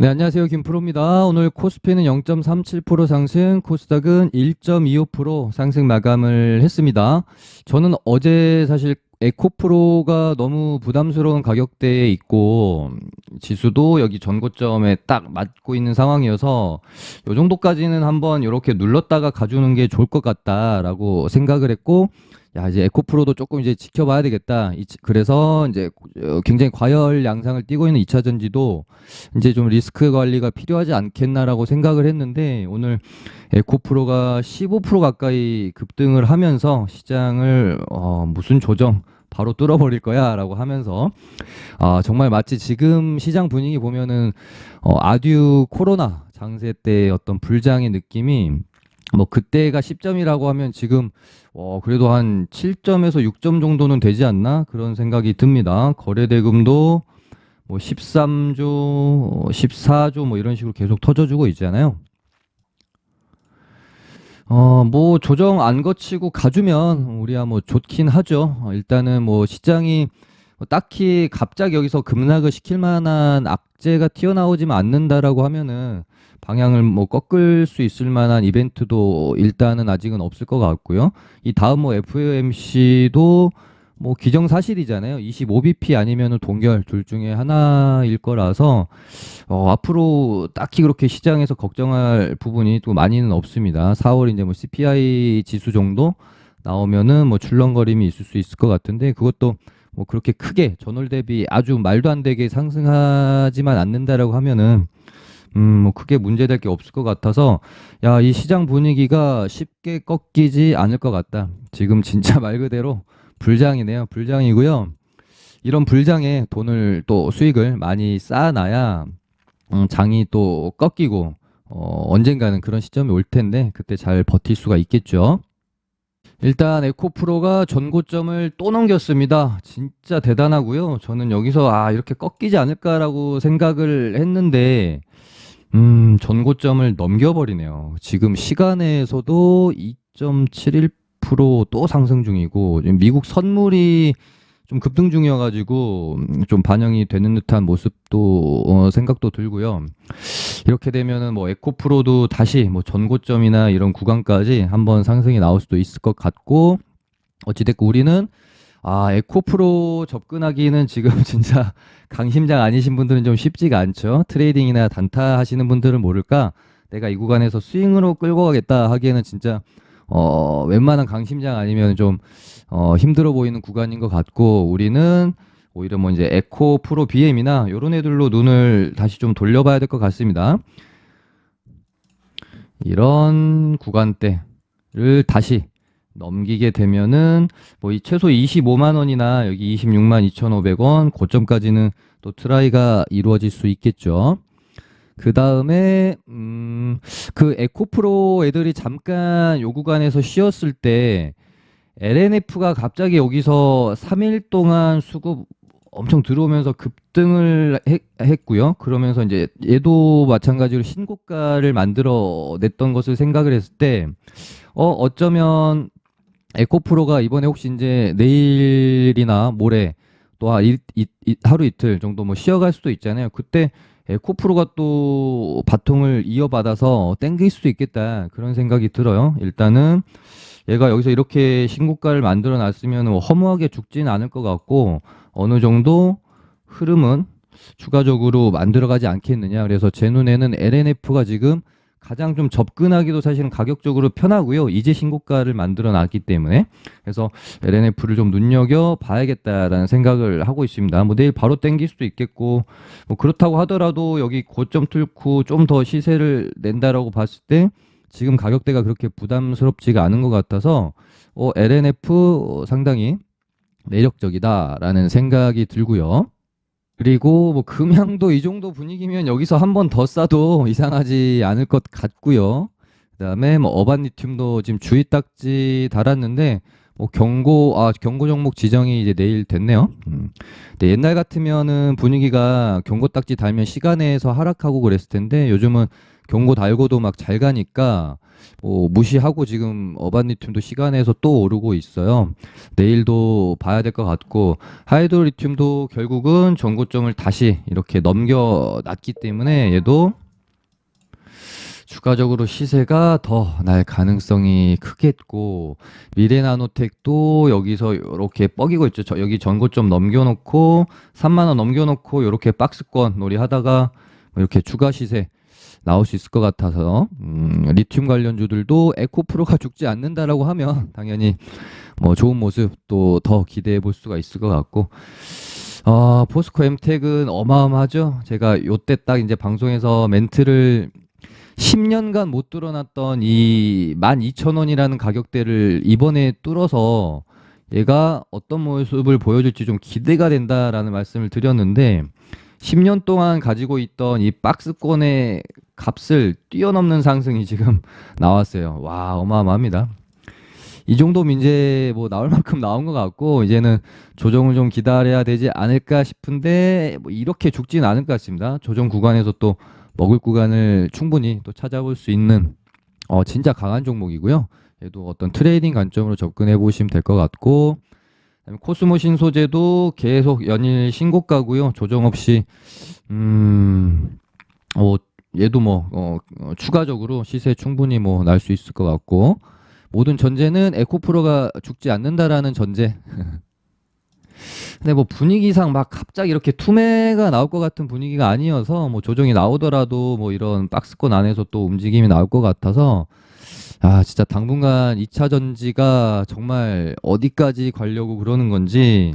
네, 안녕하세요. 김프로입니다. 오늘 코스피는 0.37% 상승, 코스닥은 1.25% 상승 마감을 했습니다. 저는 어제 사실 에코프로가 너무 부담스러운 가격대에 있고, 지수도 여기 전고점에 딱 맞고 있는 상황이어서, 요 정도까지는 한번 이렇게 눌렀다가 가주는 게 좋을 것 같다라고 생각을 했고, 야, 이제 에코프로도 조금 이제 지켜봐야 되겠다. 이- 그래서 이제 어, 굉장히 과열 양상을 띠고 있는 2차 전지도 이제 좀 리스크 관리가 필요하지 않겠나라고 생각을 했는데 오늘 에코프로가 15% 가까이 급등을 하면서 시장을 어, 무슨 조정 바로 뚫어버릴 거야라고 하면서 아 정말 마치 지금 시장 분위기 보면은 어, 아듀 코로나 장세 때 어떤 불장의 느낌이 뭐 그때가 10점이라고 하면 지금 어 그래도 한 7점에서 6점 정도는 되지 않나 그런 생각이 듭니다. 거래 대금도 뭐 13조, 14조 뭐 이런 식으로 계속 터져주고 있잖아요. 어, 뭐 조정 안 거치고 가주면 우리야 뭐 좋긴 하죠. 어, 일단은 뭐 시장이 뭐 딱히 갑자기 여기서 급락을 시킬 만한 악재가 튀어나오지만 않는다라고 하면은 방향을 뭐 꺾을 수 있을 만한 이벤트도 일단은 아직은 없을 것 같고요. 이 다음 뭐 FOMC도 뭐 기정사실이잖아요. 25bp 아니면은 동결 둘 중에 하나일 거라서 어, 앞으로 딱히 그렇게 시장에서 걱정할 부분이 또 많이는 없습니다. 4월 이제 뭐 CPI 지수 정도 나오면은 뭐 출렁거림이 있을 수 있을 것 같은데 그것도 뭐 그렇게 크게 전월 대비 아주 말도 안 되게 상승하지만 않는다라고 하면은 음, 뭐 크게 문제될 게 없을 것 같아서 야, 이 시장 분위기가 쉽게 꺾이지 않을 것 같다. 지금 진짜 말 그대로 불장이네요. 불장이고요. 이런 불장에 돈을 또 수익을 많이 쌓아놔야 음, 장이 또 꺾이고 어, 언젠가는 그런 시점이 올 텐데 그때 잘 버틸 수가 있겠죠. 일단 에코프로가 전고점을 또 넘겼습니다. 진짜 대단하고요. 저는 여기서 아 이렇게 꺾이지 않을까라고 생각을 했는데 음 전고점을 넘겨버리네요. 지금 시간에서도 2.71%또 상승 중이고 미국 선물이 좀 급등 중이어가지고 음, 좀 반영이 되는 듯한 모습도 어, 생각도 들고요. 이렇게 되면은 뭐 에코프로도 다시 뭐 전고점이나 이런 구간까지 한번 상승이 나올 수도 있을 것 같고 어찌됐건 우리는 아 에코프로 접근하기는 지금 진짜 강심장 아니신 분들은 좀 쉽지가 않죠. 트레이딩이나 단타 하시는 분들은 모를까 내가 이 구간에서 스윙으로 끌고 가겠다 하기에는 진짜 어 웬만한 강심장 아니면 좀 어, 힘들어 보이는 구간인 것 같고 우리는 오히려 뭐 이제 에코 프로 BM이나 이런 애들로 눈을 다시 좀 돌려봐야 될 것 같습니다. 이런 구간대를 다시 넘기게 되면은 뭐 이 최소 25만 원이나 여기 26만 2,500원 고점까지는 또 트라이가 이루어질 수 있겠죠. 그 다음에 음, 그 에코프로 애들이 잠깐 요 구간에서 쉬었을 때 LNF가 갑자기 여기서 3일 동안 수급 엄청 들어오면서 급등을 했, 했고요. 그러면서 이제 얘도 마찬가지로 신고가를 만들어 냈던 것을 생각을 했을 때, 어, 어쩌면 에코프로가 이번에 혹시 이제 내일이나 모레 또 하, 이, 이, 이- 하루 이틀 정도 뭐 쉬어갈 수도 있잖아요. 그때 에코프로가 또 바통을 이어받아서 땡길 수도 있겠다. 그런 생각이 들어요. 일단은 얘가 여기서 이렇게 신고가를 만들어 놨으면 뭐 허무하게 죽지는 않을 것 같고 어느 정도 흐름은 추가적으로 만들어가지 않겠느냐. 그래서 제 눈에는 LNF가 지금 가장 좀 접근하기도 사실은 가격적으로 편하고요. 이제 신고가를 만들어 놨기 때문에 그래서 LNF를 좀 눈여겨 봐야겠다라는 생각을 하고 있습니다. 뭐 내일 바로 땡길 수도 있겠고 뭐 그렇다고 하더라도 여기 고점 뚫고 좀 더 시세를 낸다라고 봤을 때 지금 가격대가 그렇게 부담스럽지가 않은 것 같아서 어, LNF 상당히 매력적이다라는 생각이 들고요. 그리고 뭐 금양도 이 정도 분위기면 여기서 한 번 더 싸도 이상하지 않을 것 같고요. 그다음에 뭐 어반리튬도 지금 주의 딱지 달았는데 뭐 경고 아 경고 종목 지정이 이제 내일 됐네요. 음. 근데 옛날 같으면은 분위기가 경고 딱지 달면 시간에서 하락하고 그랬을 텐데 요즘은 경고 달고도 막 잘 가니까 뭐 무시하고 지금 어반리튬도 시간에서 또 오르고 있어요. 내일도 봐야 될 것 같고 하이드로리튬도 결국은 전고점을 다시 이렇게 넘겨놨기 때문에 얘도 추가적으로 시세가 더 날 가능성이 크겠고 미래나노텍도 여기서 이렇게 뻐기고 있죠. 저 여기 전고점 넘겨놓고 3만 원 넘겨놓고 이렇게 박스권 놀이 하다가 뭐 이렇게 추가 시세 나올 수 있을 것 같아서 음, 리튬 관련주들도 에코프로가 죽지 않는다라고 하면 당연히 뭐 좋은 모습 또 더 기대해 볼 수가 있을 것 같고 어, 포스코 엠텍은 어마어마하죠. 제가 요때 딱 이제 방송에서 멘트를 10년간 못 뚫어놨던 이 12,000원이라는 가격대를 이번에 뚫어서 얘가 어떤 모습을 보여줄지 좀 기대가 된다라는 말씀을 드렸는데 10년 동안 가지고 있던 이 박스권의 값을 뛰어넘는 상승이 지금 나왔어요. 와, 어마어마합니다. 이 정도면 이제 뭐 나올 만큼 나온 것 같고 이제는 조정을 좀 기다려야 되지 않을까 싶은데 뭐 이렇게 죽지는 않을 것 같습니다. 조정 구간에서 또 먹을 구간을 충분히 또 찾아볼 수 있는 어 진짜 강한 종목이고요. 얘도 어떤 트레이딩 관점으로 접근해 보시면 될 것 같고 코스모 신소재도 계속 연일 신고가고요. 조정 없이 음 어, 얘도 뭐 어, 어, 추가적으로 시세 충분히 뭐 날 수 있을 것 같고 모든 전제는 에코프로가 죽지 않는다라는 전제. 근데 뭐 분위기상 막 갑자기 이렇게 투매가 나올 것 같은 분위기가 아니어서 뭐 조정이 나오더라도 뭐 이런 박스권 안에서 또 움직임이 나올 것 같아서 아 진짜 당분간 2차 전지가 정말 어디까지 가려고 그러는 건지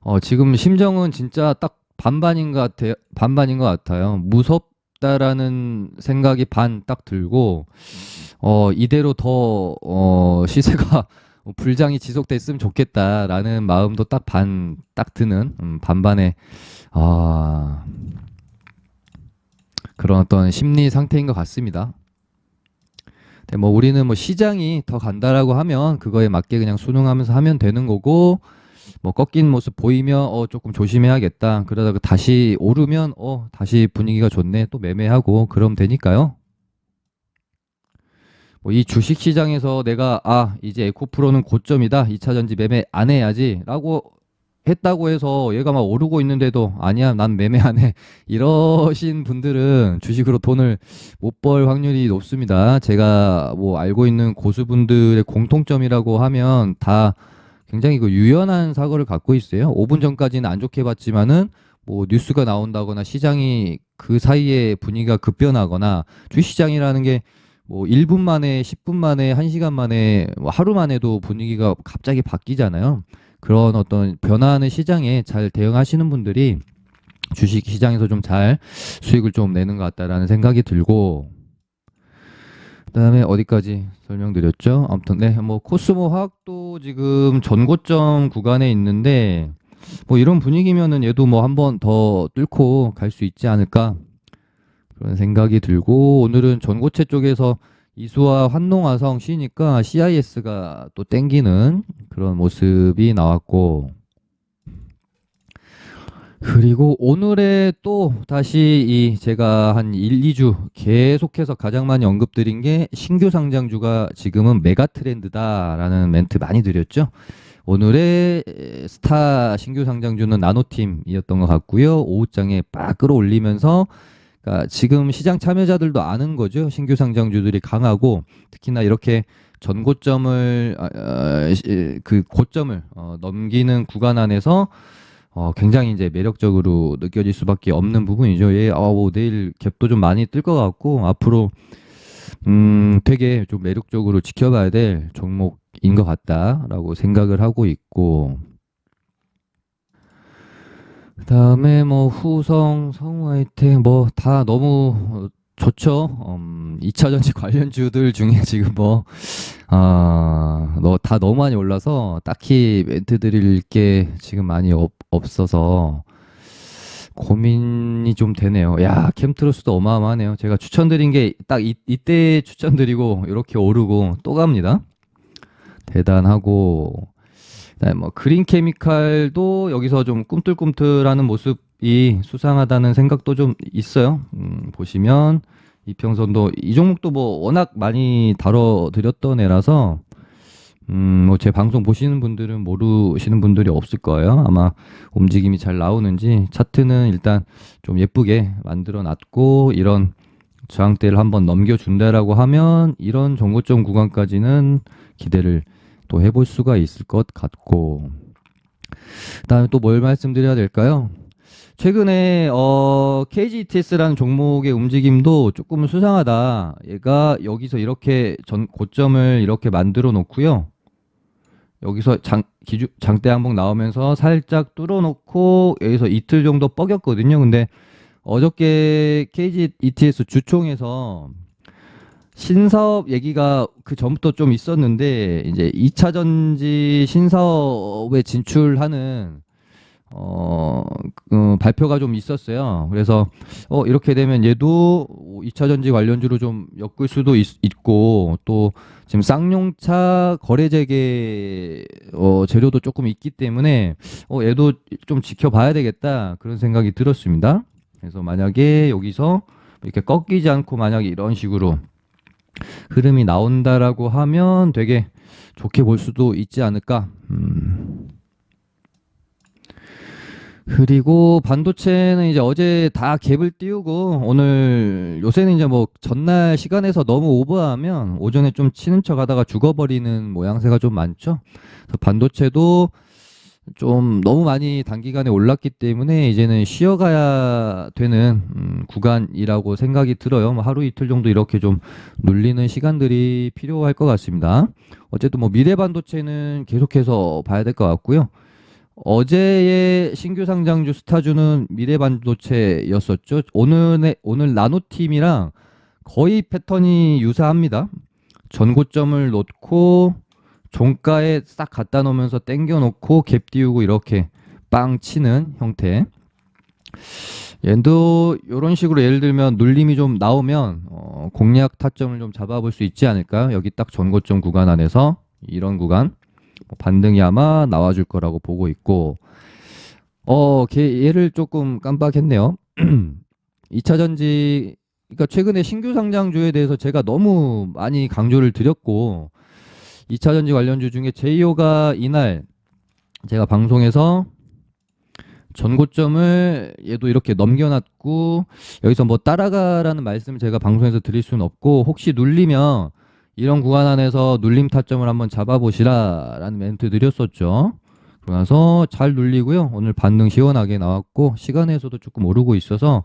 어 지금 심정은 진짜 딱 반반인 것 같아요. 반반인 것 같아요. 무섭다라는 생각이 반 딱 들고 어 이대로 더 어 시세가 불장이 지속됐으면 좋겠다라는 마음도 딱 반 딱 드는 음, 반반의 아 그런 어떤 심리 상태인 것 같습니다. 근데 뭐 우리는 뭐 시장이 더 간다라고 하면 그거에 맞게 그냥 순응하면서 하면 되는 거고 뭐 꺾인 모습 보이면 어 조금 조심해야겠다. 그러다가 다시 오르면 어 다시 분위기가 좋네. 또 매매하고 그러면 되니까요. 뭐 이 주식 시장에서 내가 아 이제 에코프로는 고점이다. 2차 전지 매매 안 해야지라고 했다고 해서 얘가 막 오르고 있는데도 아니야 난 매매 안 해. 이러신 분들은 주식으로 돈을 못 벌 확률이 높습니다. 제가 뭐 알고 있는 고수분들의 공통점이라고 하면 다 굉장히 그 유연한 사고를 갖고 있어요. 5분 전까지는 안 좋게 봤지만은 뭐 뉴스가 나온다거나 시장이 그 사이에 분위기가 급변하거나 주시장이라는 게 뭐 1분 만에 10분 만에 1시간 만에 뭐 하루 만에도 분위기가 갑자기 바뀌잖아요. 그런 어떤 변화하는 시장에 잘 대응하시는 분들이 주식 시장에서 좀 잘 수익을 좀 내는 것 같다라는 생각이 들고 그다음에 어디까지 설명드렸죠? 아무튼 네, 뭐 코스모 화학도 지금 전고점 구간에 있는데 뭐 이런 분위기면은 얘도 뭐 한 번 더 뚫고 갈 수 있지 않을까 그런 생각이 들고 오늘은 전고체 쪽에서 이수와 환농화성 쉬니까 CIS가 또 땡기는 그런 모습이 나왔고 그리고 오늘에 또 다시 이 제가 한 1, 2주 계속해서 가장 많이 언급드린 게 신규 상장주가 지금은 메가 트렌드다라는 멘트 많이 드렸죠. 오늘의 스타 신규 상장주는 나노팀이었던 것 같고요. 오후장에 빡 끌어올리면서 그러니까 지금 시장 참여자들도 아는 거죠. 신규 상장주들이 강하고 특히나 이렇게 전고점을 아, 아, 시- 그 고점을 어, 넘기는 구간 안에서 어, 굉장히 이제 매력적으로 느껴질 수밖에 없는 부분이죠. 예, 아, 뭐 내일 갭도 좀 많이 뜰 것 같고 앞으로 음, 되게 좀 매력적으로 지켜봐야 될 종목인 것 같다라고 생각을 하고 있고 그 다음에 뭐 후성, 성우하이텍 뭐다 너무 어, 좋죠. 음, 2차 전지 관련주들 중에 지금 뭐 아, 너 다 너무 많이 올라서 딱히 멘트 드릴 게 지금 많이 없, 없어서 고민이 좀 되네요. 야, 캠트로스도 어마어마하네요. 제가 추천드린 게 딱 이때 추천드리고 이렇게 오르고 또 갑니다. 대단하고 그다음에 뭐 그린 케미칼도 여기서 좀 꿈틀꿈틀하는 모습 종목이 수상하다는 생각도 좀 있어요. 음, 보시면 이평선도 이 종목도 뭐 워낙 많이 다뤄드렸던 애라서 음, 뭐 제 방송 보시는 분들은 모르시는 분들이 없을 거예요. 아마 움직임이 잘 나오는지 차트는 일단 좀 예쁘게 만들어 놨고 이런 저항대를 한번 넘겨준다라고 하면 이런 정고점 구간까지는 기대를 또 해볼 수가 있을 것 같고 그다음에 또 뭘 말씀드려야 될까요? 최근에 어 KGTS라는 종목의 움직임도 조금 수상하다. 얘가 여기서 이렇게 전 고점을 이렇게 만들어 놓고요. 여기서 장 기주 장대 항목 나오면서 살짝 뚫어 놓고 여기서 이틀 정도 뻐겼거든요. 근데 어저께 KGETS 주총에서 신사업 얘기가 그 전부터 좀 있었는데 이제 2차 전지 신사업에 진출하는 어, 그 발표가 좀 있었어요. 그래서 어 이렇게 되면 얘도 2차 전지 관련주로 좀 엮을 수도 있, 있고 또 지금 쌍용차 거래 재개 어 재료도 조금 있기 때문에 어 얘도 좀 지켜봐야 되겠다 그런 생각이 들었습니다. 그래서 만약에 여기서 이렇게 꺾이지 않고 만약에 이런 식으로 흐름이 나온다라고 하면 되게 좋게 볼 수도 있지 않을까. 음. 그리고 반도체는 이제 어제 다 갭을 띄우고 오늘 요새는 이제 뭐 전날 시간에서 너무 오버하면 오전에 좀 치는 척 하다가 죽어버리는 모양새가 좀 많죠. 그래서 반도체도 좀 너무 많이 단기간에 올랐기 때문에 이제는 쉬어가야 되는 음, 구간이라고 생각이 들어요. 뭐 하루 이틀 정도 이렇게 좀 눌리는 시간들이 필요할 것 같습니다. 어쨌든 뭐 미래 반도체는 계속해서 봐야 될 것 같고요. 어제의 신규 상장주 스타주는 미래 반도체였었죠. 오늘의 오늘 나노팀이랑 거의 패턴이 유사합니다. 전고점을 놓고 종가에 싹 갖다 놓으면서 땡겨 놓고 갭 띄우고 이렇게 빵 치는 형태. 얘도 이런 식으로 예를 들면 눌림이 좀 나오면 어, 공략 타점을 좀 잡아볼 수 있지 않을까요? 여기 딱 전고점 구간 안에서 이런 구간 뭐 반등이 아마 나와줄 거라고 보고 있고 어 걔 얘를 조금 깜빡했네요. 2차 전지 그러니까 최근에 신규 상장주에 대해서 제가 너무 많이 강조를 드렸고 2차 전지 관련주 중에 제이오가 이날 제가 방송에서 전고점을 얘도 이렇게 넘겨놨고 여기서 뭐 따라가라는 말씀을 제가 방송에서 드릴 수는 없고 혹시 눌리면 이런 구간 안에서 눌림 타점을 한번 잡아보시라라는 멘트 드렸었죠. 그러나서 잘 눌리고요. 오늘 반등 시원하게 나왔고 시간에서도 조금 오르고 있어서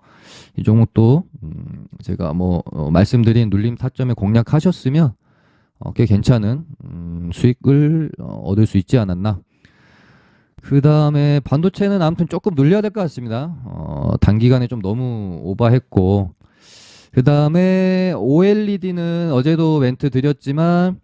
이 종목도 음 제가 뭐 어 말씀드린 눌림 타점에 공략하셨으면 어, 꽤 괜찮은 음, 수익을 어, 얻을 수 있지 않았나. 그 다음에 반도체는 아무튼 조금 눌려야 될 것 같습니다. 어, 단기간에 좀 너무 오버했고. 그 다음에 OLED는 어제도 멘트 드렸지만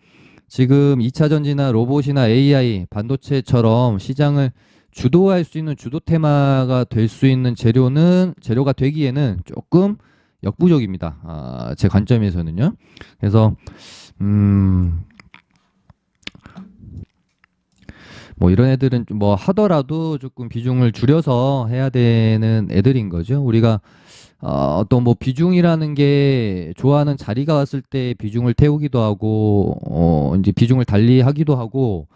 지금 2차 전지나 로봇이나 AI, 반도체처럼 시장을 주도할 수 있는 주도 테마가 될 수 있는 재료는 재료가 되기에는 조금 역부족입니다. 아, 제 관점에서는요. 그래서 음, 뭐 이런 애들은 좀뭐 하더라도 조금 비중을 줄여서 해야 되는 애들인 거죠. 우리가 어, 어떤 뭐 비중이라는 게 좋아하는 자리가 왔을 때 비중을 태우기도 하고 어, 이제 비중을 달리 하기도 하고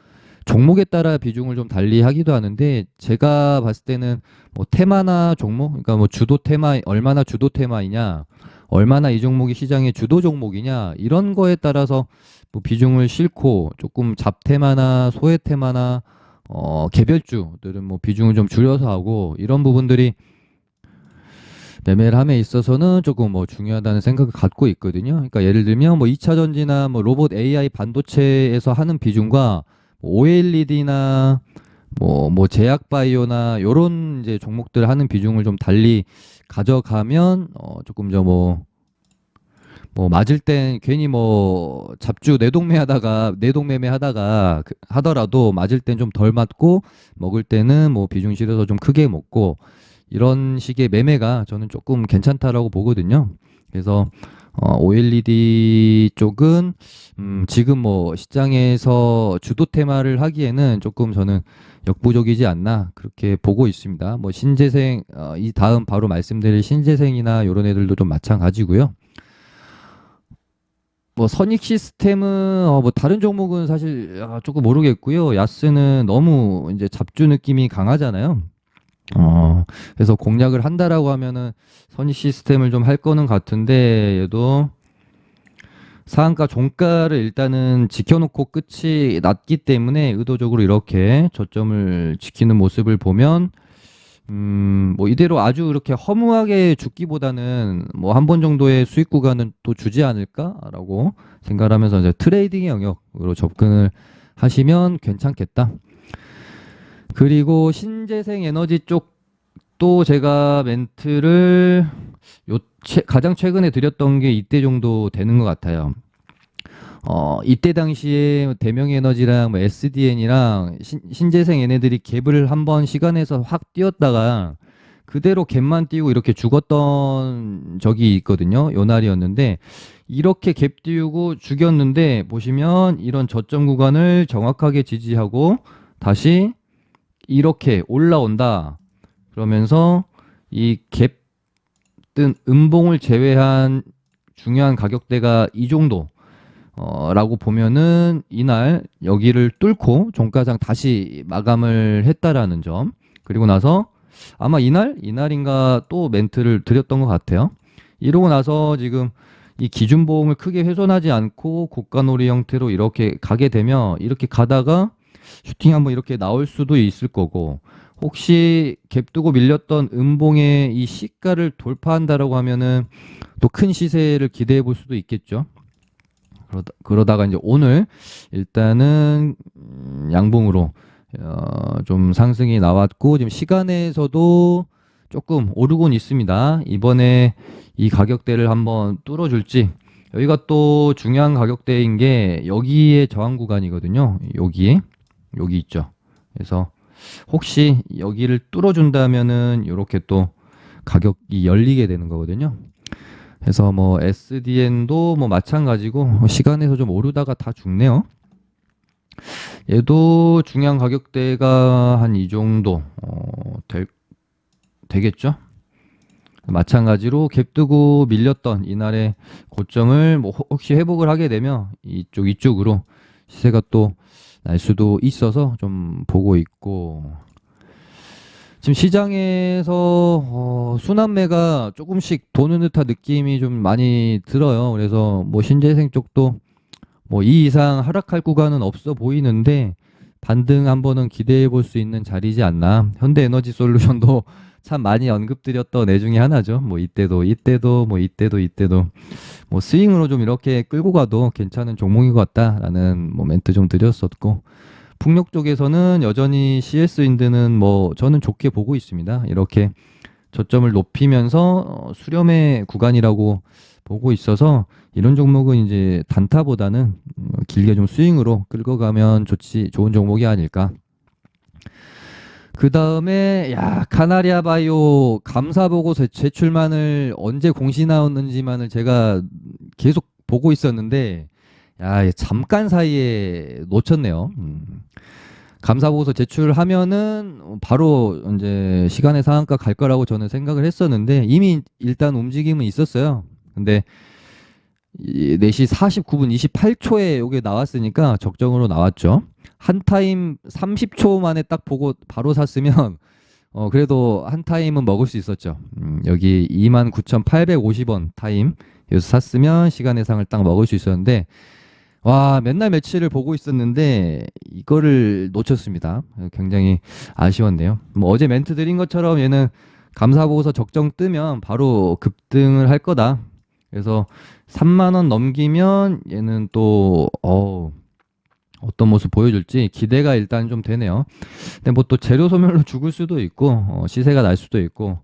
종목에 따라 비중을 좀 달리 하기도 하는데 제가 봤을 때는 뭐 테마나 종목 그러니까 뭐 주도 테마 얼마나 주도 테마이냐 얼마나 이 종목이 시장의 주도 종목이냐 이런 거에 따라서 뭐 비중을 싣고 조금 잡테마나 소외테마나 어 개별주들은 뭐 비중을 좀 줄여서 하고 이런 부분들이 매매를 함에 있어서는 조금 뭐 중요하다는 생각을 갖고 있거든요. 그러니까 예를 들면 뭐 2차 전지나 뭐 로봇 AI 반도체에서 하는 비중과 뭐 OLED나 뭐, 뭐 제약 바이오나 요런 이제 종목들 하는 비중을 좀 달리 가져가면 어 조금 저뭐 뭐 맞을 땐 괜히 뭐 잡주 내동매 하다가 내동매매 하다가 그 하더라도 맞을 땐 좀 덜 맞고 먹을 때는 뭐 비중 실어서 좀 크게 먹고 이런 식의 매매가 저는 조금 괜찮다라고 보거든요. 그래서 어, OLED 쪽은 음, 지금 뭐 시장에서 주도 테마를 하기에는 조금 저는 역부족이지 않나 그렇게 보고 있습니다. 뭐 신재생 어, 이 다음 바로 말씀드릴 신재생이나 이런 애들도 좀 마찬가지고요. 뭐 선익 시스템은 어, 뭐 다른 종목은 사실 아, 조금 모르겠고요. 야스는 너무 이제 잡주 느낌이 강하잖아요. 어, 그래서 공략을 한다라고 하면은 선익 시스템을 좀 할 거는 같은데 얘도 상한가 종가를 일단은 지켜놓고 끝이 났기 때문에 의도적으로 이렇게 저점을 지키는 모습을 보면 음, 뭐 이대로 아주 이렇게 허무하게 죽기보다는 뭐 한 번 정도의 수익 구간은 또 주지 않을까라고 생각을 하면서 이제 트레이딩의 영역으로 접근을 하시면 괜찮겠다. 그리고 신재생 에너지 쪽도 제가 멘트를 요 최- 가장 최근에 드렸던 게 이때 정도 되는 것 같아요. 어, 이때 당시에 대명 에너지랑 뭐 SDN이랑 신, 신재생 얘네들이 갭을 한번 시간에서 확 뛰었다가 그대로 갭만 띄우고 이렇게 죽었던 적이 있거든요. 요 날이었는데 이렇게 갭 띄우고 죽였는데 보시면 이런 저점 구간을 정확하게 지지하고 다시 이렇게 올라온다. 그러면서 이 갭 뜬 음봉을 제외한 중요한 가격대가 이 정도 어, 라고 보면은 이날 여기를 뚫고 종가장 다시 마감을 했다라는 점. 그리고 나서 아마 이날 이날인가 또 멘트를 드렸던 것 같아요. 이러고 나서 지금 이 기준 보험을 크게 훼손하지 않고 고가놀이 형태로 이렇게 가게 되면 이렇게 가다가 슈팅 한번 이렇게 나올 수도 있을 거고 혹시 갭 두고 밀렸던 음봉의 이 시가를 돌파한다라고 하면은 또 큰 시세를 기대해 볼 수도 있겠죠. 그러다, 그러다가 이제 오늘 일단은 음, 양봉으로 어, 좀 상승이 나왔고 지금 시간에서도 조금 오르곤 있습니다. 이번에 이 가격대를 한번 뚫어줄지 여기가 또 중요한 가격대인 게 여기에 저항 구간이거든요. 여기 여기 있죠. 그래서 혹시 여기를 뚫어준다면은 이렇게 또 가격이 열리게 되는 거거든요. 그래서 뭐 SDN도 뭐 마찬가지고 시간에서 좀 오르다가 다 죽네요. 얘도 중요한 가격대가 한 이 정도 어, 될, 되겠죠? 마찬가지로 갭 뜨고 밀렸던 이날의 고점을 뭐 혹시 회복을 하게 되면 이쪽 이쪽으로 시세가 또 날 수도 있어서 좀 보고 있고 지금 시장에서 어, 순환매가 조금씩 도는 듯한 느낌이 좀 많이 들어요. 그래서 뭐 신재생 쪽도 뭐 이 이상 하락할 구간은 없어 보이는데 반등 한번은 기대해 볼 수 있는 자리지 않나. 현대에너지 솔루션도 참 많이 언급드렸던 애 중에 하나죠. 뭐 이때도 이때도 뭐 이때도 이때도 뭐 스윙으로 좀 이렇게 끌고 가도 괜찮은 종목인 것 같다라는 뭐 멘트 좀 드렸었고 풍력 쪽에서는 여전히 CS 인드는 뭐 저는 좋게 보고 있습니다. 이렇게 저점을 높이면서 어, 수렴의 구간이라고 보고 있어서 이런 종목은 이제 단타보다는 음, 길게 좀 스윙으로 끌고 가면 좋지 좋은 종목이 아닐까. 그 다음에 야 카나리아 바이오 감사 보고서 제출만을 언제 공시 나왔는지만을 제가 계속 보고 있었는데 야 잠깐 사이에 놓쳤네요. 음. 감사 보고서 제출하면은 바로 이제 시간의 상한가 갈 거라고 저는 생각을 했었는데 이미 일단 움직임은 있었어요. 근데 이 4시 49분 28초에 이게 나왔으니까 적정으로 나왔죠. 한 타임 30초 만에 딱 보고 바로 샀으면 어 그래도 한 타임은 먹을 수 있었죠. 음, 여기 29,850원 타임 여기서 샀으면 시간의 상을 딱 먹을 수 있었는데 와 맨날 며칠을 보고 있었는데 이거를 놓쳤습니다. 굉장히 아쉬웠네요. 뭐 어제 멘트 드린 것처럼 얘는 감사 보고서 적정 뜨면 바로 급등을 할 거다. 그래서 3만 원 넘기면 얘는 또 어, 어떤 모습 보여줄지 기대가 일단 좀 되네요. 근데 뭐 또 재료 소멸로 죽을 수도 있고 어, 시세가 날 수도 있고.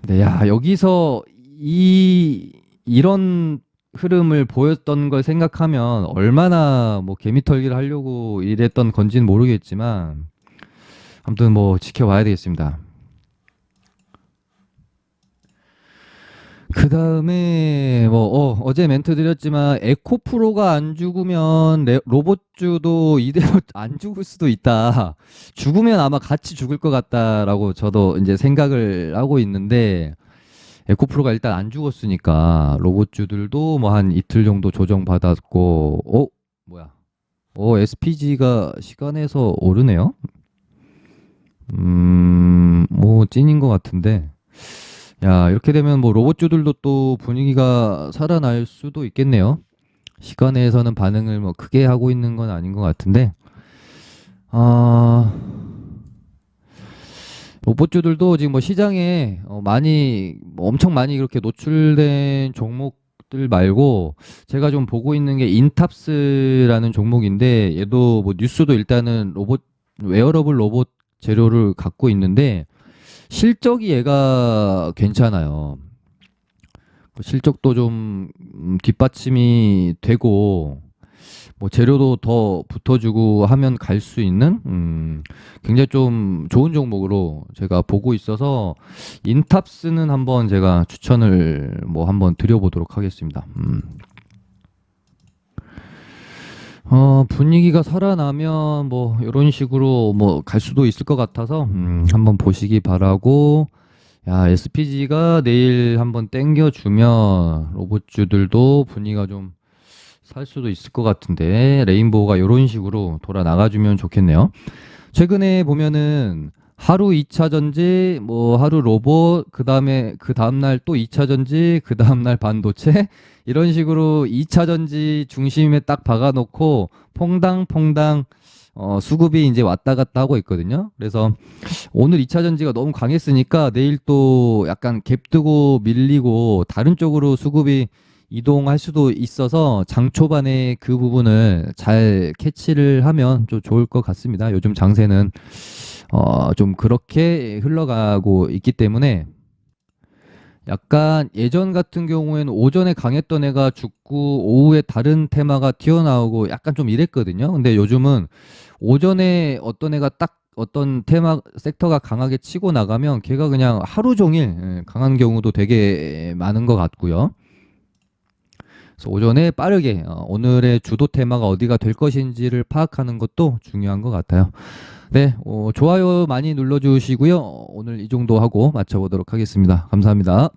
근데 야 여기서 이 이런 흐름을 보였던 걸 생각하면 얼마나 뭐 개미털기를 하려고 이랬던 건지는 모르겠지만 아무튼 뭐 지켜봐야 되겠습니다. 그 다음에 뭐 어, 제 멘트 드렸지만 에코 프로가 안 죽으면 레- 로봇주도 이대로 안 죽을 수도 있다. 죽으면 아마 같이 죽을 것 같다라고 저도 이제 생각을 하고 있는데 에코 프로가 일단 안 죽었으니까 로봇주들도 뭐 한 이틀 정도 조정 받았고 어 뭐야? 어 SPG가 시간에서 오르네요. 음, 뭐 찐인 것 같은데. 야, 이렇게 되면 뭐 로봇주들도 또 분위기가 살아날 수도 있겠네요. 시간에서는 반응을 뭐 크게 하고 있는 건 아닌 것 같은데. 아, 로봇주들도 지금 뭐 시장에 어, 많이, 뭐 엄청 많이 이렇게 노출된 종목들 말고 제가 좀 보고 있는 게 인탑스라는 종목인데 얘도 뭐 뉴스도 일단은 로봇, 웨어러블 로봇 재료를 갖고 있는데 실적이 얘가 괜찮아요. 그 실적도 좀 음, 뒷받침이 되고 뭐 재료도 더 붙어주고 하면 갈 수 있는 음, 굉장히 좀 좋은 종목으로 제가 보고 있어서 인탑스는 한번 제가 추천을 뭐 한번 드려보도록 하겠습니다. 음. 어, 분위기가 살아나면 뭐 이런 식으로 뭐 갈 수도 있을 것 같아서 음, 한번 보시기 바라고 야, SPG가 내일 한번 땡겨 주면 로봇주들도 분위기가 좀 살 수도 있을 것 같은데 레인보우가 이런 식으로 돌아 나가 주면 좋겠네요. 최근에 보면은 하루 2차 전지, 뭐 하루 로봇, 그 다음에 그 다음날 또 2차 전지, 그 다음날 반도체 이런 식으로 2차 전지 중심에 딱 박아놓고 퐁당퐁당 어, 수급이 이제 왔다 갔다 하고 있거든요. 그래서 오늘 2차 전지가 너무 강했으니까 내일 또 약간 갭 뜨고 밀리고 다른 쪽으로 수급이 이동할 수도 있어서 장 초반에 그 부분을 잘 캐치를 하면 좀 좋을 것 같습니다. 요즘 장세는 어, 좀 그렇게 흘러가고 있기 때문에 약간 예전 같은 경우에는 오전에 강했던 애가 죽고 오후에 다른 테마가 튀어나오고 약간 좀 이랬거든요. 근데 요즘은 오전에 어떤 애가 딱 어떤 테마 섹터가 강하게 치고 나가면 걔가 그냥 하루 종일 예, 강한 경우도 되게 많은 것 같고요. 그래서 오전에 빠르게 어, 오늘의 주도 테마가 어디가 될 것인지를 파악하는 것도 중요한 것 같아요. 네, 어, 좋아요 많이 눌러주시고요. 오늘 이 정도 하고 마쳐보도록 하겠습니다. 감사합니다.